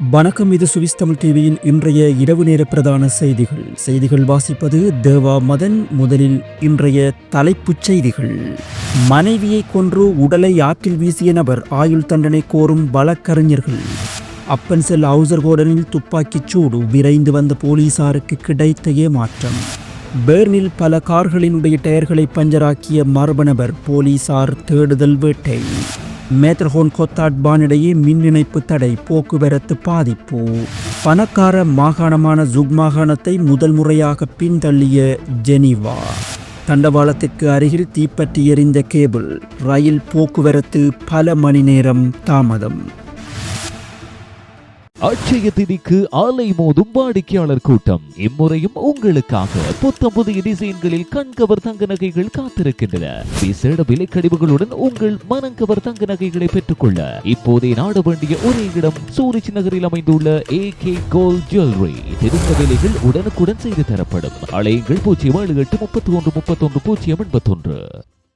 வணக்கம் இது சுவிஸ் தமிழ் டிவியின் இன்றைய இரவு நேர பிரதான செய்திகள். செய்திகள் வாசிப்பது தேவா மதன். முதலில் இன்றைய தலைப்புச் செய்திகள். மனைவியை கொன்று உடலை ஆற்றில் வீசிய நபர் ஆயுள் தண்டனை கோரும் வழக்கறிஞர்கள். அப்பன்செல் ஹவுசர்கோடனில் துப்பாக்கிச் சூடு விரைந்து வந்த போலீசாருக்கு கிடைத்த ஏமாற்றம். பேர்னில் பல கார்களினுடைய டயர்களை பஞ்சராக்கிய மர்ம நபர் போலீசார் தேடுதல் வேட்டை. மேத்ரஹோன் கொத்தாட்பானிடையே மின் இணைப்பு தடை போக்குவரத்து பாதிப்பு. பணக்கார மாகாணமான ஜுக் மாகாணத்தை முதல் முறையாக பின்தள்ளிய ஜெனீவா. தண்டவாளத்திற்கு அருகில் தீப்பற்றி எறிந்த கேபிள் ரயில் போக்குவரத்து பல மணி நேரம் தாமதம். அட்சய திதிக்கு ஆலை மோதும் வாடிக்கையாளர் கூட்டம். இம்முறையும் உங்களுக்காக புத்தம் புதிய டிசைன்களில் கண்கவர் தங்க நகைகள் காத்திருக்கின்றன. விசேட விலைக்கழிவுகளுடன் உங்கள் மனங்கவர் தங்க நகைகளை பெற்றுக்கொள்ள இப்போதே நாட வேண்டிய ஒரே இடம் சூரிச் நகரில் அமைந்துள்ள ஏ கே கோல்ட் ஜுவல்லரி தெரிந்த விலைகள் உடனுக்குடன் செய்து தரப்படும். அலையுங்கள் பூஜ்ஜியம் ஏழு எட்டு முப்பத்தி ஒன்று முப்பத்தொன்று பூஜ்ஜியம் எண்பத்தொன்று.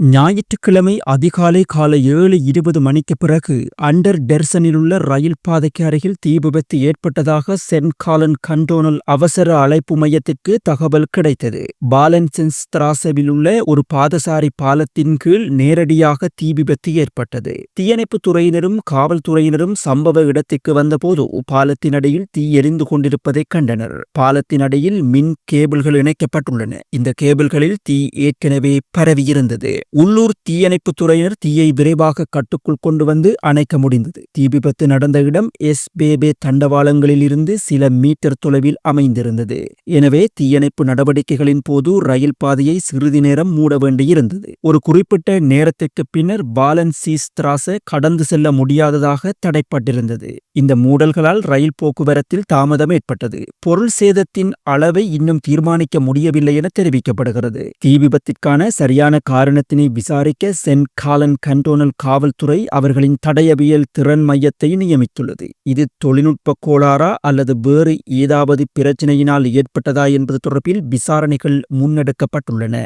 ஞாயிற்றுக்கிழமை அதிகாலை காலை ஏழு இருபது மணிக்கு பிறகு அண்டர் டெர்சனிலுள்ள ரயில் பாதைக்கு அருகில் தீ விபத்து ஏற்பட்டதாக சென்ட் காலன் கண்டோனல் அவசர அழைப்பு மையத்திற்கு தகவல் கிடைத்தது. பாலன்சென்ஸ் திராசவிலுள்ள ஒரு பாதசாரி பாலத்தின் கீழ் நேரடியாக தீ விபத்து ஏற்பட்டது. தீயணைப்பு துறையினரும் காவல்துறையினரும் சம்பவ இடத்திற்கு வந்தபோது பாலத்தின் அடியில் தீ எரிந்து கொண்டிருப்பதைக் கண்டனர். பாலத்தின் அடியில் மின் கேபிள்கள் இணைக்கப்பட்டுள்ளன. இந்த கேபிள்களில் தீ ஏற்கனவே பரவியிருந்தது. உள்ளூர் தீயணைப்பு துறையினர் தீயை விரைவாக கட்டுக்குள் கொண்டு வந்து அணைக்க முடிந்தது. தீ விபத்து நடந்த இடம் எஸ் பேபே தண்டவாளங்களில் இருந்து சில மீட்டர் தொலைவில் அமைந்திருந்தது. எனவே தீயணைப்பு நடவடிக்கைகளின் போது ரயில் பாதையை சிறிது நேரம் மூட வேண்டியிருந்தது. ஒரு குறிப்பிட்ட நேரத்திற்கு பின்னர் பாலன் சீஸ் திராச கடந்து செல்ல முடியாததாக தடைப்பட்டிருந்தது. இந்த மூடல்களால் ரயில் போக்குவரத்தில் தாமதம் ஏற்பட்டது. பொருள் சேதத்தின் அளவை இன்னும் தீர்மானிக்க முடியவில்லை என தெரிவிக்கப்படுகிறது. தீ விபத்திற்கான சரியான காரணத்தின் விசாரிக்க சென்ட் காலன் கண்டோனல் காவல்துறை அவர்களின் தடயவியல் திறன் மையத்தை நியமித்துள்ளது. இது தொழில்நுட்ப கோளாறா அல்லது வேறு ஏதாவது பிரச்சினையினால் ஏற்பட்டதா என்பது தொடர்பில் விசாரணைகள் முன்னெடுக்கப்பட்டுள்ளன.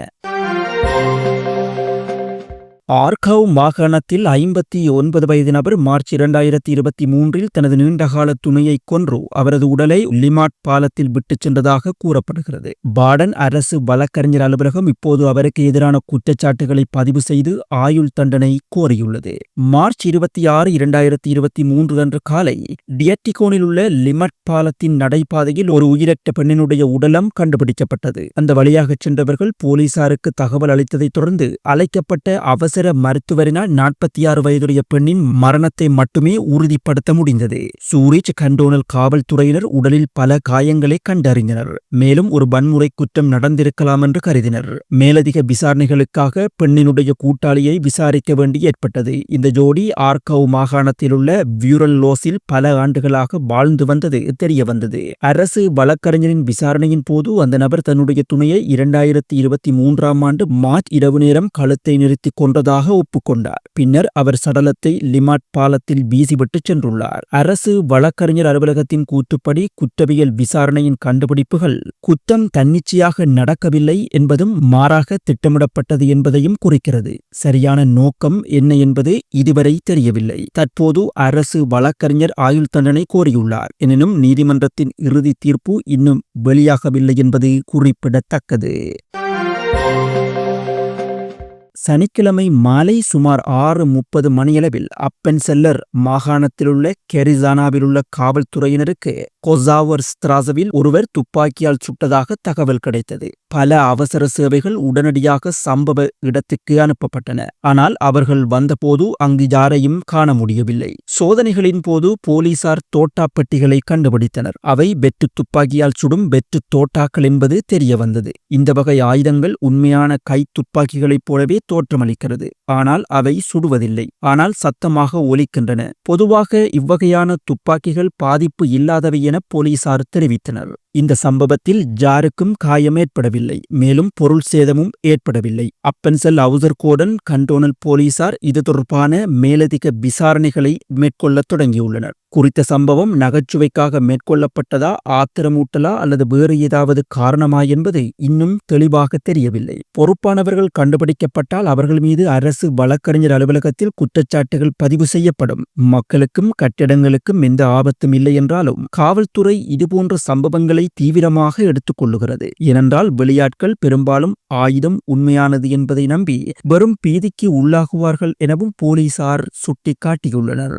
ஆர்கவ் மாகாணத்தில் ஐம்பத்தி ஒன்பது வயது நபர் மார்ச் இரண்டாயிரத்தி இருபத்தி மூன்றில் தனது நீண்டகால துணையை கொன்று அவரது உடலை லிமாட் பாலத்தில் விட்டுச் சென்றதாக கூறப்படுகிறது. பாடன் அரசு வழக்கறிஞர் அலுவலகம் இப்போது அவருக்கு எதிரான குற்றச்சாட்டுகளை பதிவு செய்து ஆயுள் தண்டனை கோரியுள்ளது. மார்ச் இருபத்தி ஆறு இரண்டாயிரத்தி இருபத்தி மூன்று அன்று காலை டியட்டிகோனில் உள்ள லிமட் பாலத்தின் நடைபாதையில் ஒரு உயிரற்ற பெண்ணினுடைய உடலம் கண்டுபிடிக்கப்பட்டது. அந்த வழியாக சென்றவர்கள் போலீசாருக்கு தகவல் அளித்ததைத் தொடர்ந்து அழைக்கப்பட்ட அவசர மருத்துவரினால் நாற்பத்தி ஆறு வயதுடைய பெண்ணின் மரணத்தை மட்டுமே உறுதிப்படுத்த முடிந்தது. சூரிச் கண்டோனல் காவல்துறையினர் உடலில் பல காயங்களை கண்டறிந்தனர். மேலும் ஒரு வன்முறை குற்றம் நடந்திருக்கலாம் என்று கருதினர். மேலதிக விசாரணைகளுக்காக பெண்ணினுடைய கூட்டாளியை விசாரிக்க வேண்டி ஏற்பட்டது. இந்த ஜோடி ஆர்கவ் மாகாணத்தில் உள்ள வியூரல் லோஸில் பல ஆண்டுகளாக வாழ்ந்து வந்தது தெரிய வந்தது அரசு வழக்கறிஞரின் விசாரணையின் போது அந்த நபர் தன்னுடைய துணையை இரண்டாயிரத்தி இருபத்தி மூன்றாம் ஆண்டு மார்ச் இரவு நேரம் கழுத்தை நிறுத்தி கொன்றதாக ஒப்புக்கொண்டார். பின்னர் அவர் சடலத்தை லிமாட் பாலத்தில் வீசிவிட்டு சென்றுள்ளார். அரசு வழக்கறிஞர் அலுவலகத்தின் கூத்துப்படி குற்றவியல் விசாரணையின் கண்டுபிடிப்புகள் குற்றம் தன்னிச்சையாக நடக்கவில்லை என்பதும் மாறாக திட்டமிடப்பட்டது என்பதையும் குறிக்கிறது. சரியான நோக்கம் என்ன என்பது இதுவரை தெரியவில்லை. தற்போது அரசு வழக்கறிஞர் ஆயுள் தண்டனை கோரியுள்ளார். எனினும் நீதிமன்றத்தின் இறுதி தீர்ப்பு இன்னும் வெளியாகவில்லை என்பது குறிப்பிடத்தக்கது. சனிக்கிழமை மாலை சுமார் ஆறு முப்பது மணியளவில் அப்பென்செல்லர் மாகாணத்திலுள்ள கெரிசானாவிலுள்ள காவல்துறையினருக்கு கொசாவர் ஸ்திராசவில் ஒருவர் துப்பாக்கியால் சுட்டதாக தகவல் கிடைத்தது. பல அவசர சேவைகள் உடனடியாக சம்பவ இடத்துக்கு அனுப்பப்பட்டன. ஆனால் அவர்கள் வந்தபோது அங்கு யாரையும் காண முடியவில்லை. சோதனைகளின் போது போலீசார் தோட்டா பெட்டிகளை கண்டுபிடித்தனர். அவை வெற்று துப்பாக்கியால் சுடும் வெற்று தோட்டாக்கள் என்பது தெரிய வந்தது இந்த வகை ஆயுதங்கள் உண்மையான கை துப்பாக்கிகளைப் போலவே தோற்றமளிக்கிறது. ஆனால் அவை சுடுவதில்லை. ஆனால் சத்தமாக ஒலிக்கின்றன. பொதுவாக இவ்வகையான துப்பாக்கிகள் பாதிப்பு இல்லாதவை என போலீசார் தெரிவித்தனர். இந்த சம்பவத்தில் ஜாருக்கும் காயம் ஏற்படவில்லை மேலும் பொருள் சேதமும் ஏற்படவில்லை. அப்பன்சல் அவுசர்கோடன் கண்டோனல் போலீசார் இது தொடர்பான மேலதிக விசாரணைகளை மேற்கொள்ளத் தொடங்கியுள்ளனர். குறித்த சம்பவம் நகைச்சுவைக்காக மேற்கொள்ளப்பட்டதா ஆத்திரமூட்டலா அல்லது வேறு ஏதாவது காரணமா என்பது இன்னும் தெளிவாக தெரியவில்லை. பொறுப்பானவர்கள் கண்டுபிடிக்கப்பட்டால் அவர்கள் மீது அரசு வழக்கறிஞர் அலுவலகத்தில் குற்றச்சாட்டுகள் பதிவு செய்யப்படும். மக்களுக்கும் கட்டிடங்களுக்கும் எந்த ஆபத்தும் இல்லை என்றாலும் காவல்துறை இதுபோன்ற சம்பவங்களை தீவிரமாக எடுத்துக்கொள்ளுகிறது. ஏனென்றால் வெளியாட்கள் பெரும்பாலும் ஆயுதம் உண்மையானது என்பதை நம்பி வெறும் பீதிக்கு உள்ளாகுவார்கள் எனவும் போலீசார் சுட்டிக்காட்டியுள்ளனர்.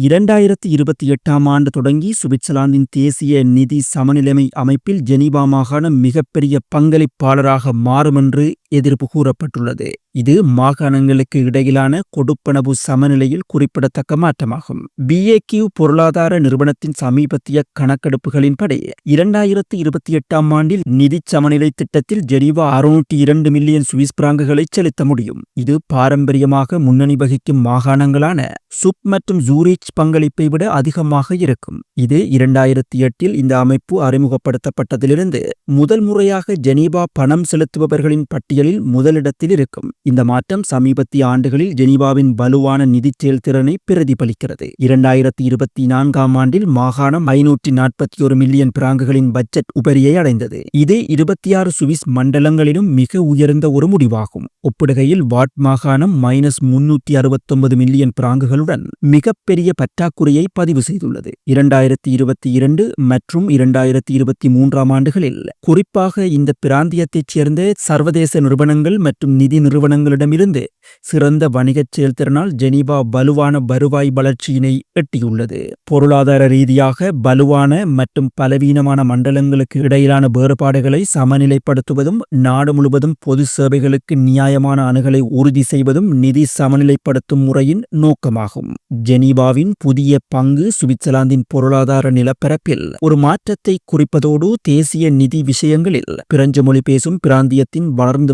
இரண்டாயிரத்தி இருபத்தி எட்டாம் ஆண்டு தொடங்கி சுவிட்சர்லாந்தின் தேசிய நிதி சமநிலைமை அமைப்பில் ஜெனீவா மாகாணம் மிகப்பெரிய பங்களிப்பாளராக மாறும் என்று எதிர்ப்பு கூறப்பட்டுள்ளது. இது மாகாணங்களுக்கு இடையிலான கொடுப்பனவு சமநிலையில் குறிப்பிடத்தக்க மாற்றமாகும். பிஏக்யூ பொருளாதார நிறுவனத்தின் சமீபத்திய கணக்கெடுப்புகளின்படி இரண்டாயிரத்தி இருபத்தி எட்டாம் ஆண்டில் நிதி சமநிலை திட்டத்தில் ஜெனீவா அறுநூற்றி இரண்டு மில்லியன் சுவிஸ் பிராங்குகளை செலுத்த முடியும். இது பாரம்பரியமாக முன்னணி வகிக்கும் மாகாணங்களான சுப் மற்றும் ஜூரிச் பங்களிப்பை விட அதிகமாக இருக்கும். இது இரண்டாயிரத்தி எட்டில் இந்த அமைப்பு அறிமுகப்படுத்தப்பட்டதிலிருந்து முதல் முறையாக ஜெனீவா பணம் செலுத்துபவர்களின் பட்டியல் பட்டியலில் முதலிடத்தில் இருக்கும் இந்த மாற்றம் சமீபத்திய ஆண்டுகளில் ஜெனீவாவின் வலுவான நிதிச் செயல்திறனை பிரதிபலிக்கிறது. இரண்டாயிரத்தி இருபத்தி நான்காம் ஆண்டில் மாகாணம் ஐநூற்றி நாற்பத்தி ஒரு மில்லியன் பிராங்குகளின் பட்ஜெட் உபரியை அடைந்தது. இது இருபத்தி ஆறு சுவிஸ் மண்டலங்களிலும் மிக உயர்ந்த ஒரு முடிவாகும். ஒப்பிடுகையில் வாட் மாகாணம் மைனஸ் முன்னூற்றி அறுபத்தொன்பது மில்லியன் பிராங்குகளுடன் மிகப்பெரிய பற்றாக்குறையை பதிவு செய்துள்ளது. இரண்டாயிரத்தி இருபத்தி இரண்டு மற்றும் இரண்டாயிரத்தி இருபத்தி மூன்றாம் ஆண்டுகளில் குறிப்பாக இந்த பிராந்தியத்தைச் சேர்ந்த சர்வதேச நிறுவனங்கள் மற்றும் நிதி நிறுவனங்களிடமிருந்து சிறந்த வணிகச் செயல்திறனால் ஜெனீவா வலுவான வருவாய் வளர்ச்சியினை எட்டியுள்ளது. பொருளாதார ரீதியாக வலுவான மற்றும் பலவீனமான மண்டலங்களுக்கு இடையிலான வேறுபாடுகளை சமநிலைப்படுத்துவதும் நாடு முழுவதும் பொது சேவைகளுக்கு நியாயமான அணுகலை உறுதி செய்வதும் நிதி சமநிலைப்படுத்தும் முறையின் நோக்கமாகும். ஜெனீவாவின் புதிய பங்கு சுவிட்சர்லாந்தின் பொருளாதார நிலப்பரப்பில் ஒரு மாற்றத்தை குறிப்பதோடு தேசிய நிதி விஷயங்களில் பிரெஞ்சு மொழி பேசும் பிராந்தியத்தின் வளர்ந்து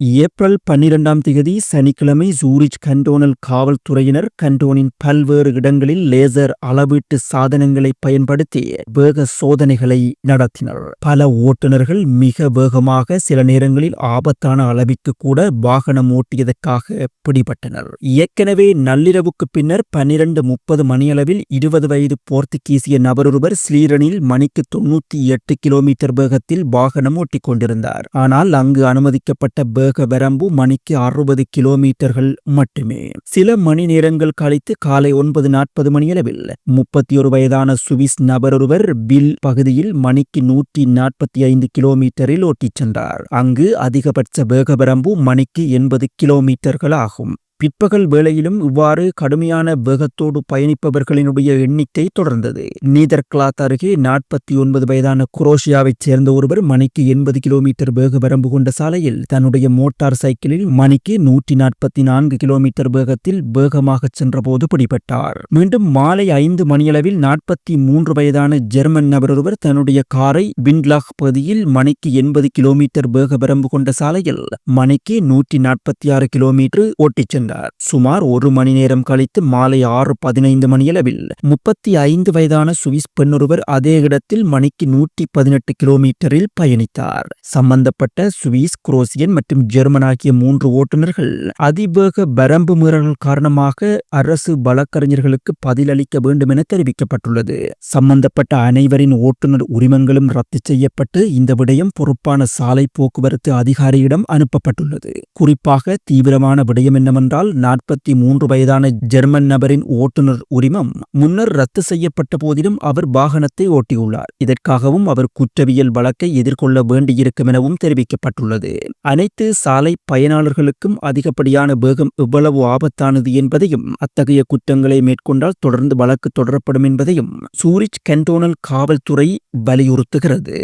ஏப்ரல் பன்னிரெண்டாம் தேதி சனிக்கிழமை சூரிச் கண்டோனல் காவல்துறையினர் கண்டோனின் பல்வேறு இடங்களில் லேசர் அளவீட்டு சாதனங்களை பயன்படுத்தி வேக சோதனைகளை நடத்தினர். பல ஓட்டுநர்கள் மிக வேகமாக சில நேரங்களில் ஆபத்தான அளவிற்கு கூட வாகனம் ஓட்டியதற்காக பிடிபட்டனர். ஏற்கனவே நள்ளிரவுக்கு பின்னர் பன்னிரண்டு முப்பது மணியளவில் இருபது வயது போர்த்துகீசிய நபரொருவர் ஸ்லீரனில் மணிக்கு தொன்னூத்தி எட்டு கிலோமீட்டர் வேகத்தில் வாகனம் ஓட்டிக் கொண்டிருந்தார். ஆனால் அங்கு அனுமதிக்கப்பட்ட வேக வரம்பு மணிக்கு அறுபது கிலோமீட்டர்கள் மட்டுமே. சில மணி நேரங்கள் கழித்து காலை ஒன்பது நாற்பது மணியளவில் முப்பத்தி ஒரு வயதான சுவிஸ் நபரொருவர் பில் பகுதியில் மணிக்கு நூற்றி நாற்பத்தி ஐந்து கிலோமீட்டரில் ஓட்டிச் சென்றார். அங்கு அதிகபட்ச வேக வரம்பு மணிக்கு எண்பது கிலோமீட்டர்கள் ஆகும் பிற்பகல் வேளையிலும் இவ்வாறு கடுமையான வேகத்தோடு பயணிப்பவர்களினுடைய எண்ணிக்கை தொடர்ந்தது. நீதர்கிளாத் அருகே நாற்பத்தி ஒன்பது வயதான குரோஷியாவைச் சேர்ந்த ஒருவர் மணிக்கு எண்பது கிலோமீட்டர் வேக வரம்பு கொண்ட சாலையில் தன்னுடைய மோட்டார் சைக்கிளில் மணிக்கு நூற்றி நாற்பத்தி நான்கு கிலோமீட்டர் வேகத்தில் வேகமாக சென்றபோது பிடிபட்டார். மீண்டும் மாலை ஐந்து மணியளவில் நாற்பத்தி மூன்று வயதான ஜெர்மன் நபர் ஒருவர் தன்னுடைய காரை பின்லாக் பகுதியில் மணிக்கு எண்பது கிலோமீட்டர் வேக வரம்பு கொண்ட சாலையில் மணிக்கு நூற்றி நாற்பத்தி ஆறு கிலோமீட்டர் ஓட்டிச் சென்றார். சுமார் ஒரு மணி நேரம் கழித்து மாலை ஆறு பதினைந்து மணியளவில் முப்பத்தி ஐந்து வயதான சுவிஸ் பெண்ணொருவர் அதே இடத்தில் மணிக்கு நூற்றி பதினெட்டு கிலோமீட்டரில் பயணித்தார். சம்பந்தப்பட்ட சுவிஸ் குரோசியன் மற்றும் ஜெர்மன் ஆகிய மூன்று ஓட்டுநர்கள் அதிவேக பரம்பு மீறல்கள் காரணமாக அரசு வழக்கறிஞர்களுக்கு பதிலளிக்க வேண்டும் என தெரிவிக்கப்பட்டுள்ளது. சம்பந்தப்பட்ட அனைவரின் ஓட்டுநர் உரிமங்களும் ரத்து செய்யப்பட்டு இந்த விடயம் பொறுப்பான சாலை போக்குவரத்து அதிகாரியிடம் அனுப்பப்பட்டுள்ளது. குறிப்பாக தீவிரமான விடயம் என்னவென்றால் நாற்பத்தி மூன்று வயதான ஜெர்மன் நபரின் ஓட்டுநர் உரிமம் முன்னர் ரத்து செய்யப்பட்ட போதிலும் அவர் வாகனத்தை ஓட்டியுள்ளார். இதற்காகவும் அவர் குற்றவியல் வழக்கை எதிர்கொள்ள வேண்டியிருக்கும் எனவும் தெரிவிக்கப்பட்டுள்ளது. அனைத்து சாலை பயனாளர்களுக்கும் அதிகப்படியான வேகம் எவ்வளவு ஆபத்தானது என்பதையும் அத்தகைய குற்றங்களை மேற்கொண்டால் தொடர்ந்து வழக்கு தொடரப்படும் என்பதையும் சூரிச் கண்டோனல் காவல்துறை வலியுறுத்துகிறது.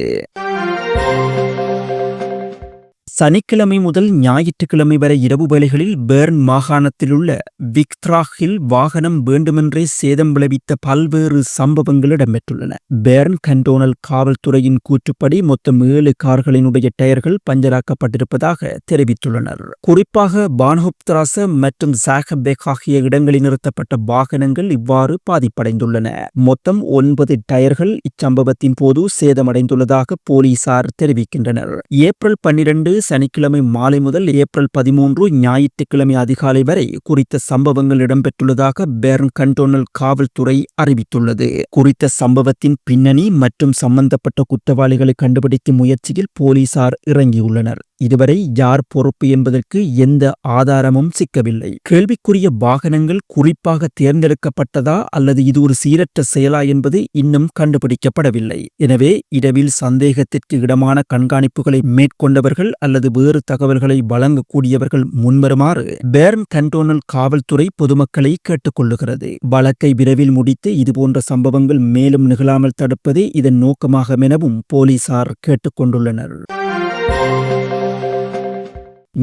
சனிக்கிழமை முதல் ஞாயிற்றுக்கிழமை வரை இரவு வேளைகளில் பேர்ன் மாகாணத்திலுள்ள விக்த்ராஹில் வாகனம் வேண்டுமென்றே சேதம் விளைவித்த பல்வேறு சம்பவங்கள் இடம்பெற்றுள்ளன. பேர்ன் கண்டோனல் காவல்துறையின் கூற்றுப்படி மொத்தம் ஏழு கார்களினுடைய டயர்கள் பஞ்சராக்கப்பட்டிருப்பதாக தெரிவித்துள்ளனர். குறிப்பாக பான்ஹோப்திராச மற்றும் சாகபேக் ஆகிய இடங்களில் நிறுத்தப்பட்ட வாகனங்கள் இவ்வாறு பாதிப்படைந்துள்ளன. மொத்தம் ஒன்பது டயர்கள் இச்சம்பவத்தின் போது சேதமடைந்துள்ளதாக போலீசார் தெரிவிக்கின்றனர். ஏப்ரல் பன்னிரண்டு சனிக்கிழமை மாலை முதல் ஏப்ரல் பதிமூன்று ஞாயிற்றுக்கிழமை அதிகாலை வரை குறித்த சம்பவங்கள் இடம்பெற்றுள்ளதாக பேர்ன் கண்டோனல் காவல்துறை அறிவித்துள்ளது. குறித்த சம்பவத்தின் பின்னணி மற்றும் சம்பந்தப்பட்ட குற்றவாளிகளை கண்டுபிடிக்கும் முயற்சியில் போலீசார் இறங்கியுள்ளனர். இதுவரை யார் பொறுப்பு என்பதற்கு எந்த ஆதாரமும் சிக்கவில்லை. கேள்விக்குரிய வாகனங்கள் குறிப்பாக தேர்ந்தெடுக்கப்பட்டதா அல்லது இது ஒரு சீரற்ற செயலா என்பது இன்னும் கண்டுபிடிக்கப்படவில்லை. எனவே இரவில் சந்தேகத்திற்கு இடமான கண்காணிப்புகளை மேற்கொண்டவர்கள் அல்லது வேறு தகவல்களை வழங்கக்கூடியவர்கள் முன்வருமாறு பேர்ன் கண்டோனல் காவல்துறை பொதுமக்களை கேட்டுக்கொள்ளுகிறது. வழக்கை விரைவில் முடித்து இதுபோன்ற சம்பவங்கள் மேலும் நிகழாமல் தடுப்பதே இதன் நோக்கமாகும் எனவும் போலீசார் கேட்டுக்கொண்டுள்ளனர்.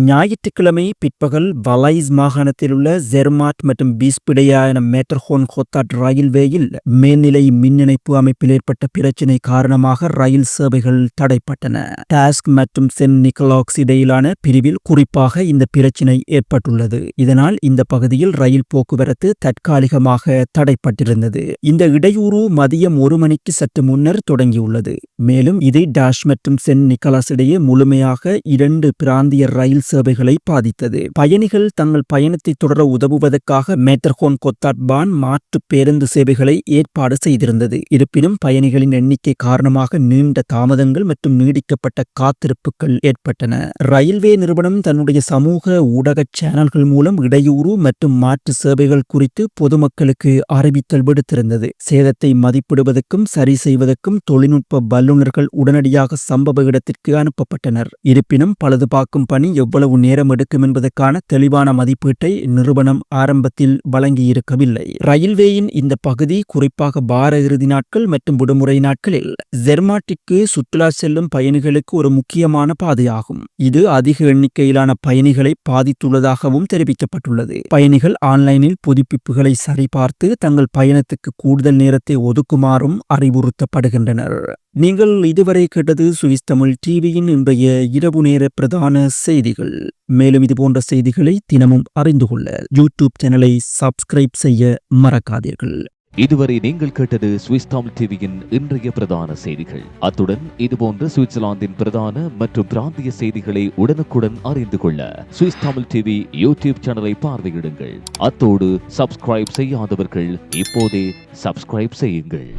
ஞாயிற்றுக்கிழமை பிற்பகல் வலைஸ் மாகாணத்திலுள்ள ஜெர்மாட் மற்றும் பீஸ்பிடையான மேட்டர்ஹோன் ஹொத்தாட் ரயில்வேயில் மேல்நிலை மின் இணைப்பு அமைப்பில் ஏற்பட்ட பிரச்சினை காரணமாக ரயில் சேவைகள் தடைப்பட்டன. டாஸ்க் மற்றும் சென் நிக்கலாக்ஸ் இடையிலான பிரிவில் குறிப்பாக இந்த பிரச்சினை ஏற்பட்டுள்ளது. இதனால் இந்த பகுதியில் ரயில் போக்குவரத்து தற்காலிகமாக தடைப்பட்டிருந்தது. இந்த இடையூறு மதியம் ஒரு மணிக்கு சற்று முன்னர் தொடங்கியுள்ளது. மேலும் இது டாஷ் மற்றும் சென் நிக்கலாஸ் இடையே முழுமையாக இரண்டு பிராந்திய ரயில் சேவைகளை பாதித்தது. பயணிகள் தங்கள் பயணத்தை தொடர உதவுவதற்காக மேட்டர்ஹோன் கொத்தாட்பான் மாற்று பேருந்து சேவைகளை ஏற்பாடு செய்திருந்தது. இருப்பினும் பயணிகளின் எண்ணிக்கை காரணமாக நீண்ட தாமதங்கள் மற்றும் நீடிக்கப்பட்ட காத்திருப்புகள் ஏற்பட்டன. ரயில்வே நிறுவனம் தன்னுடைய சமூக ஊடக சேனல்கள் மூலம் இடையூறு மற்றும் மாற்று சேவைகள் குறித்து பொதுமக்களுக்கு அறிவித்தல் விடுத்திருந்தது. சேதத்தை மதிப்பிடுவதற்கும் சரி செய்வதற்கும் தொழில்நுட்ப வல்லுநர்கள் உடனடியாக சம்பவ இடத்திற்கு அனுப்பப்பட்டனர். இருப்பினும் பழுதுபார்க்கும் பார்க்கும் பணி எவ்வளவு நேரம் எடுக்கும் என்பதற்கான தெளிவான மதிப்பீட்டை நிறுவனம் ஆரம்பத்தில் வழங்கியிருக்கவில்லை. ரயில்வேயின் இந்த பகுதி குறிப்பாக வார இறுதி நாட்கள் மற்றும் விடுமுறை நாட்களில் ஜெர்மாட்டிற்கு சுற்றுலா செல்லும் பயணிகளுக்கு ஒரு முக்கியமான பாதையாகும். இது அதிக எண்ணிக்கையிலான பயணிகளை பாதித்துள்ளதாகவும் தெரிவிக்கப்பட்டுள்ளது. பயணிகள் ஆன்லைனில் புதுப்பிப்புகளை சரிபார்த்து தங்கள் பயணத்துக்கு கூடுதல் நேரத்தை ஒதுக்குமாறும் அறிவுறுத்தப்படுகின்றனர். நீங்கள் இதுவரை கேட்டது சுவிஸ் தமிழ் டிவியின் இன்றைய இரவு நேர பிரதான செய்திகள். மேலும் இதுபோன்ற செய்திகளை தினமும் அறிந்து கொள்ள யூடியூப் சேனலை சப்ஸ்கிரைப் செய்ய மறக்காதீர்கள். இதுவரை நீங்கள் கேட்டது சுவிஸ் தமிழ் டிவியின் இன்றைய பிரதான செய்திகள். அத்துடன் இதுபோன்ற சுவிட்சர்லாந்தின் பிரதான மற்றும் பிராந்திய செய்திகளை உடனுக்குடன் அறிந்து கொள்ள சுவிஸ் தமிழ் டிவி யூடியூப் சேனலை பார்வையிடுங்கள். அத்தோடு சப்ஸ்கிரைப் செய்யாதவர்கள் இப்போதே சப்ஸ்கிரைப் செய்யுங்கள்.